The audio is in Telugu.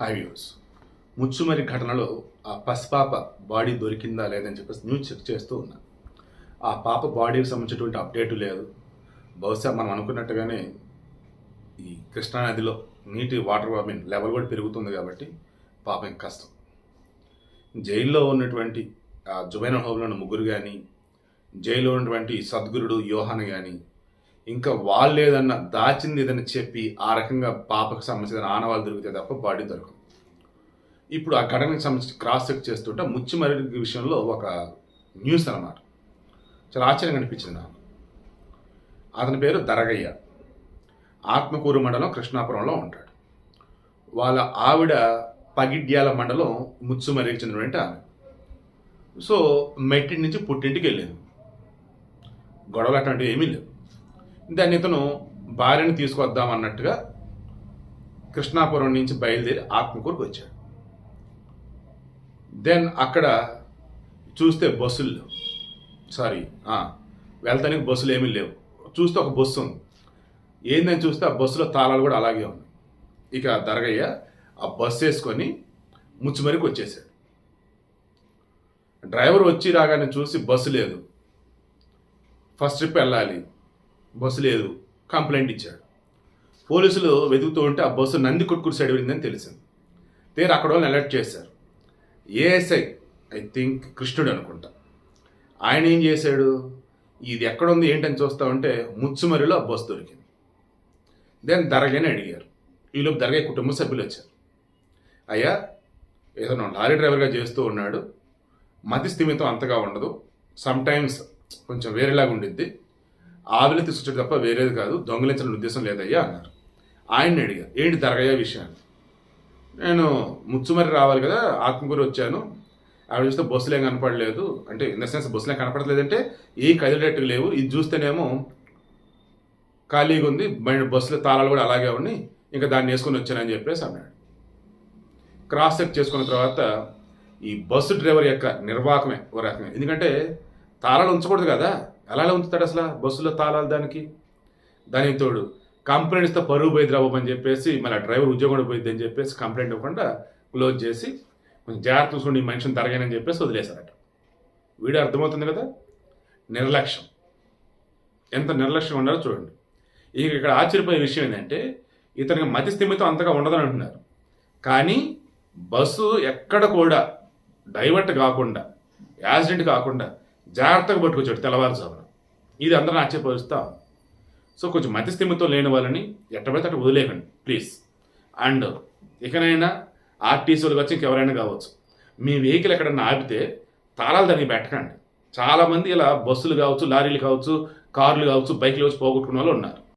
హై వ్యూస్ ముచ్చుమరి ఘటనలో ఆ పసిపాప బాడీ దొరికిందా లేదని చెప్పేసి న్యూస్ చెక్ చేస్తూ ఉన్నా. ఆ పాప బాడీకి సంబంధించినటువంటి అప్డేట్ లేదు. బహుశా మనం అనుకున్నట్టుగానే ఈ కృష్ణానదిలో నీటి వాటర్ ఐ మీన్ లెవెల్ కూడా పెరుగుతుంది కాబట్టి పాప ఇంక కష్టం. జైల్లో ఉన్నటువంటి ఆ జుబైన హోమ్లోని ముగ్గురు కానీ జైల్లో ఉన్నటువంటి సద్గురుడు యోహాన్ కానీ ఇంకా వాళ్ళు ఏదన్నా దాచింది ఏదన్నా చెప్పి ఆ రకంగా పాపకు సంబంధించిన ఆనవాళ్ళు దొరికితే తప్ప బాడీ దొరకదు ఇప్పుడు ఆ ఘటనకు సంబంధించి క్రాస్ చెక్ చేస్తుంటే ముచ్చిమరి విషయంలో ఒక న్యూస్ అన్నమాట. చాలా ఆశ్చర్యంగా అనిపించింది నాకు. అతని పేరు దరగయ్య. ఆత్మకూరు మండలం కృష్ణాపురంలో ఉంటాడు. వాళ్ళ ఆవిడ పగిడ్యాల మండలం ముచ్చుమరికి చెందినటువంటి ఆమె. సో మెట్టింటి నుంచి పుట్టింటికి వెళ్ళింది. గొడవలు అటువంటివి ఏమీ లేవు. దాన్ని ఇతను భార్యను తీసుకొద్దాం అన్నట్టుగా కృష్ణాపురం నుంచి బయలుదేరి ఆత్మకూరుకు వచ్చాడు. దెన్ అక్కడ చూస్తే బస్సులు సారీ వెళ్తానికి బస్సులు ఏమీ లేవు. చూస్తే ఒక బస్సు ఉంది. ఏందని చూస్తే ఆ బస్సులో తాళాలు కూడా అలాగే ఉన్నాయి. ఇక దరగయ్య ఆ బస్సు వేసుకొని ముచ్చుమరికి వచ్చేసాడు. డ్రైవర్ వచ్చి రాగానే చూసి బస్సు లేదు. ఫస్ట్ ట్రిప్ వెళ్ళాలి. బస్సు లేదు. కంప్లైంట్ ఇచ్చాడు. పోలీసులు వెతుకుతూ ఉంటే ఆ బస్సు నంది కొట్టుకుడు సైడ్ వెళ్ళిందని తెలిసింది. తీరు అక్కడ వాళ్ళని అలర్ట్ చేశారు. ఏఎస్ఐ ఐ థింక్ కృష్ణుడు అనుకుంటా. ఆయన ఏం చేశాడు? ఇది ఎక్కడుంది ఏంటని చూస్తా ఉంటే ముచ్చుమరిలో ఆ బస్సు దొరికింది. దెన్ దరగని అడిగారు. ఈలోపు దరగయ్య కుటుంబ సభ్యులు వచ్చారు. అయ్యా ఏదైనా లారీ డ్రైవర్గా చేస్తూ ఉన్నాడు. మతి స్థిమితం అంతగా ఉండదు. సమ్టైమ్స్ కొంచెం వేరేలాగా ఉండిద్ది. ఆవిలి తీసుకొచ్చాడు తప్ప వేరేది కాదు దొంగలించాలని ఉద్దేశం లేదయ్యా అన్నారు. ఆయన్ని అడిగా ఏంటి దరగయ్య విషయాన్ని? నేను ముచ్చుమరి రావాలి కదా ఆత్మకూరు వచ్చాను. ఆవిడ చూస్తే బస్సులు ఏం కనపడలేదు. అంటే ఇన్ ద సెన్స్ బస్సులు ఏం కనపడలేదంటే ఏ కదిలేటట్టు లేవు ఇది చూస్తేనేమో ఖాళీగా ఉంది బండి బస్సుల తాళాలు కూడా అలాగే ఉన్నాయి ఇంకా దాన్ని వేసుకొని వచ్చానని చెప్పేసి అన్నాడు. క్రాస్ చెక్ చేసుకున్న తర్వాత ఈ బస్సు డ్రైవర్ యొక్క నిర్వాహకమే ఓ రకమే ఎందుకంటే తాళాలు ఉంచకూడదు కదా అలా ఉంచుతాడు అసలు బస్సులో తాళాలు దానికి? దానికి తోడు కంప్లైంట్ ఇస్తే పరువు పోయిద్ది అని చెప్పేసి మళ్ళీ ఆ డ్రైవర్ ఉద్యోగం కూడా పోయింది అని చెప్పేసి కంప్లైంట్ ఇవ్వకుండా క్లోజ్ చేసి కొంచెం జాగ్రత్త చూసుకుని ఈ మనిషిని తరగానని చెప్పేసి వదిలేశారట. వీడు అర్థమవుతుంది కదా? నిర్లక్ష్యం. ఎంత నిర్లక్ష్యం ఉండాలో చూడండి. ఇక ఇక్కడ ఆశ్చర్యపోయే విషయం ఏంటంటే ఇతనికి మతి స్థిమితం అంతగా ఉండదని అంటున్నారు. కానీ బస్సు ఎక్కడ కూడా డైవర్ట్ కాకుండా యాక్సిడెంట్ కాకుండా జాగ్రత్తగా పట్టుకొచ్చాడు తెల్లవారుజామున. ఇది అందరిని ఆశ్చర్యపరుస్తా. సో కొంచెం మతి లేని వాళ్ళని ఎట్టబడితే అట్ట వదిలేకండి ప్లీజ్. అండ్ ఇకనైనా ఆర్టీసీలు వచ్చి ఇంకెవరైనా కావచ్చు. మీ వెహికల్ ఎక్కడన్నా ఆపితే తాళాలు దానికి పెట్టకండి. చాలామంది ఇలా బస్సులు కావచ్చు లారీలు కావచ్చు కార్లు కావచ్చు బైక్లు కావచ్చు పోగొట్టుకున్న వాళ్ళు ఉన్నారు.